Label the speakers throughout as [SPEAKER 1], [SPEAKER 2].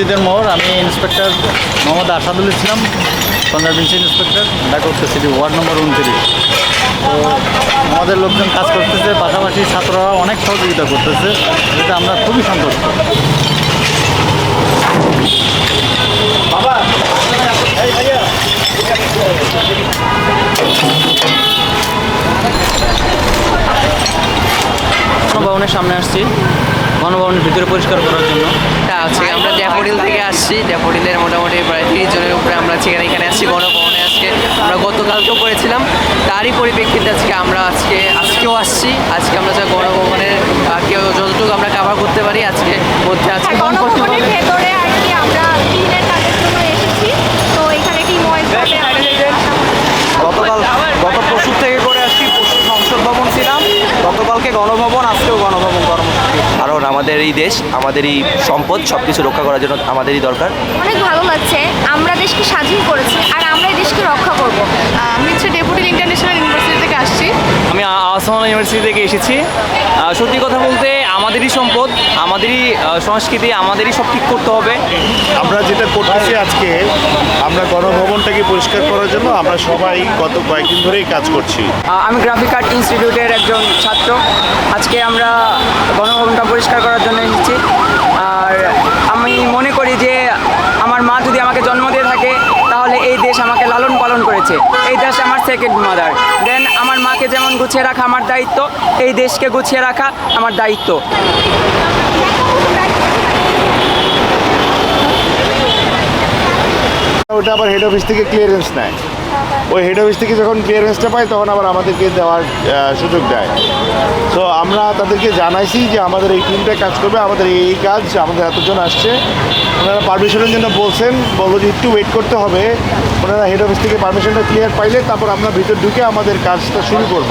[SPEAKER 1] মসজিদের মোড়। আমি inspector Mohammad Asadul Islam conservancy inspector Dhaka উত্তর সিটি ওয়ার্ড নম্বর উনত্রিশ। তো আমাদের লোকজন কাজ করতেছে পাশাপাশি ছাত্ররা অনেক সহযোগিতা করতেছে যেটা আমরা খুবই সন্তুষ্ট।
[SPEAKER 2] গণভবনের সামনে আসছি। গণভবনের ভিতরে পরিষ্কার করার জন্য।
[SPEAKER 3] আজকে আমরা ড্যাফোডিল থেকে আসছি। ড্যাফোডিলের মোটামুটি প্রায় তিরিশ জনের উপরে আমরা সেখানে এখানে আসছি গণভবনে আজকে। আমরা গতকালকেও করেছিলাম। তারই পরিপ্রেক্ষিতে আজকে আমরা আজকে আজকেও আসছি। আজকে আমরা যা গণভবনের কেউ যতটুকু আমরা কাভার করতে পারি আজকে
[SPEAKER 4] হ্যাঁ, গণভবনের ভেতরে আর কি আমরা ক্লিনের কাজের জন্য এসেছি তো এখানে টিম ওয়াইজ ভাবে আমাদের
[SPEAKER 2] গতকাল গত পরশু থেকে করে আসছি পরশু সংসদ ভবন ছিলাম গতকালকে গণভবন আজকেও গণভবন কর্মসূচি
[SPEAKER 5] কারণ আমাদের এই দেশ আমাদের এই সম্পদ সব কিছু রক্ষা করার জন্য আমাদেরই দরকার।
[SPEAKER 4] অনেক ভালো লাগছে। আমরা দেশকে স্বাধীন করেছি আর আমরা এই দেশকে রক্ষা করব।
[SPEAKER 6] আমি হচ্ছে ডেপুটি ইন্টারন্যাশনাল ইউনিভার্সিটি থেকে আসছি।
[SPEAKER 2] আমি আসমান ইউনিভার্সিটি থেকে এসেছি। সত্যি কথা বলতে আমাদেরই সম্পদ আমাদেরই সংস্কৃতি আমাদেরই সব ঠিক করতে হবে।
[SPEAKER 7] আমরা যেটা করতেছি আজকে আমরা গণভবনটাকে পরিষ্কার করার জন্য আমরা সবাই গত কয়েকদিন ধরেই কাজ করছি।
[SPEAKER 8] আমি গ্রাফিক আর্ট ইনস্টিটিউটের একজন ছাত্র। আজকে আমরা গণভবনটা পরিষ্কার করার জন্য এসেছি। আর আমি মনে করি যে আমার মা যদি আমাকে জন্ম দিয়ে থাকে তাহলে এই দেশ আমাকে লালন পালন করেছে এই দেশ আমার সেকেন্ড মাদার দেন আমার মাকে যেমন গুছিয়ে রাখা আমার দায়িত্ব, এই দেশকে গুছিয়ে রাখা আমার দায়িত্ব।
[SPEAKER 7] ওটা আবার হেড অফিস থেকে ক্লিয়ারেন্স নেয়। ওই হেড অফিস থেকে যখন ক্লিয়ারেন্সটা পায়, তখন আবার আমাদেরকে দেওয়ার সুযোগ দেয়। আমরা তাদেরকে জানাইছি যে আমাদের এই টিমটা কাজ করবে, আমাদের এই কাজ, আমাদের এতজন আসছে। ওনারা পারমিশনের জন্য বলছেন, বলব যে একটু ওয়েট করতে হবে। ওনারা হেড অফিস থেকে পারমিশনটা ক্লিয়ার পাইলে তারপর আমরা ভিতর ঢুকে আমাদের কাজটা শুরু করব।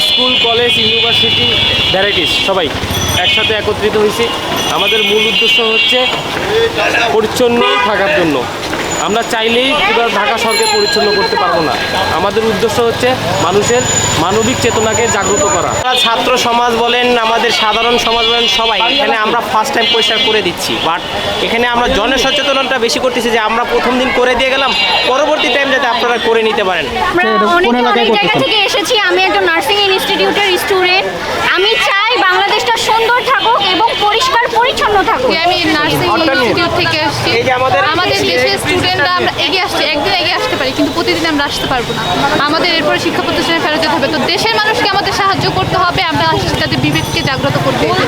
[SPEAKER 9] স্কুল, কলেজ, ইউনিভার্সিটি, ভ্যারাইটিস সবাই একসাথে একত্রিত হয়েছি। আমাদের মূল উদ্দেশ্য হচ্ছে পরিচ্ছন্ন থাকার জন্য। আমরা চাইলেই পুরো ঢাকা শহরকে পরিচ্ছন্ন করতে পারব না। আমাদের উদ্দেশ্য হচ্ছে মানুষের মানবিক চেতনাকে জাগ্রত করা। ছাত্র সমাজ বলেন আমাদের সাধারণ সমাজ বলেন সবাই এখানে আমরা ফার্স্ট টাইম পরিষ্কার করে দিচ্ছি। বাট এখানে আমরা জনসচেতনতা বেশি করতেছি যে আমরা প্রথম দিন করে দিয়ে গেলাম পরবর্তী টাইম যাতে আপনারা করে নিতে পারেন।
[SPEAKER 4] থেকে এসেছি। আমি একজন নার্সিং ইনস্টিটিউটের স্টুডেন্ট আমি চাই বাংলাদেশটা সুন্দর থাকুক। পরিষ্কার পরিচ্ছন্ন থাকুক
[SPEAKER 6] আমি নার্সিং ইনস্টিটিউট থেকে আসছি।
[SPEAKER 9] এই যে আমাদের-
[SPEAKER 6] আমাদের দেশের স্টুডেন্টরা আমরা এগিয়ে আসছি একদিন এগিয়ে আসতে পারি কিন্তু প্রতিদিন আমরা আসতে পারব না। আমাদের এরপরে শিক্ষা প্রতিষ্ঠানে ফেরত যেতে হবে। তো দেশের মানুষকে আমাদের সাহায্য করতে হবে আমরা তাদের বিবেককে জাগ্রত করতে হবে